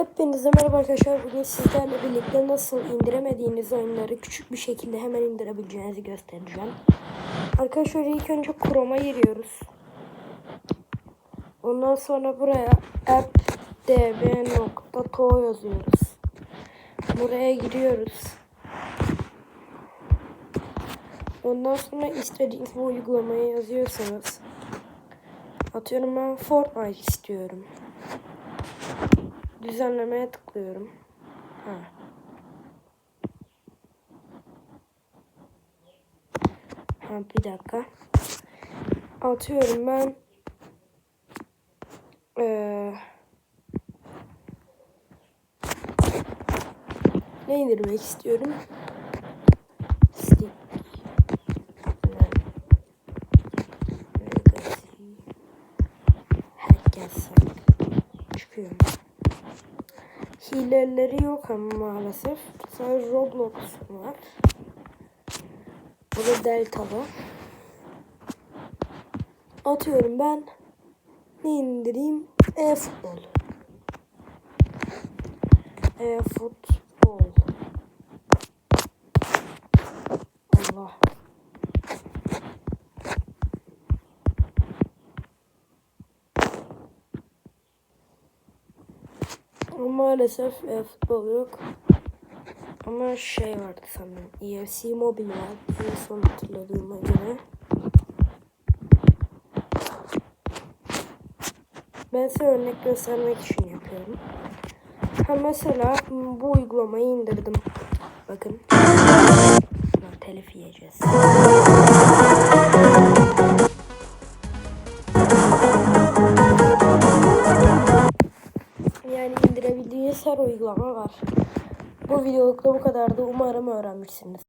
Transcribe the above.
Hepinize merhaba arkadaşlar. Bugün sizlerle birlikte nasıl indiremediğiniz oyunları küçük bir şekilde hemen indirebileceğinizi göstereceğim. Arkadaşlar ilk önce Chrome'a giriyoruz. Ondan sonra buraya appdb.to yazıyoruz. Buraya giriyoruz. Ondan sonra istediğiniz bu uygulamayı yazıyorsanız atıyorum ben Fortnite istiyorum. Düzenlemeye tıklıyorum. Ha. Ha bir dakika. Atıyorum ben ee, ne indirmek istiyorum? Stick. Legacy. Herkes çıkıyor. Hileleri yok ama maalesef. Sadece Roblox var. Bu da Delta'da. Atıyorum ben. Ne indireyim? E-futbol. E-futbol. Ama Maalesef e-futbol yok. Ama şey vardı sanırım. EFC Mobile var. En son hatırladığıma göre. Ben size örnek göstermek için yapıyorum. Ha mesela bu uygulamayı indirdim. Bakın. Telif yiyeceğiz. Her uygulama var. Bu videolukta bu kadardı. Umarım öğrenmişsiniz.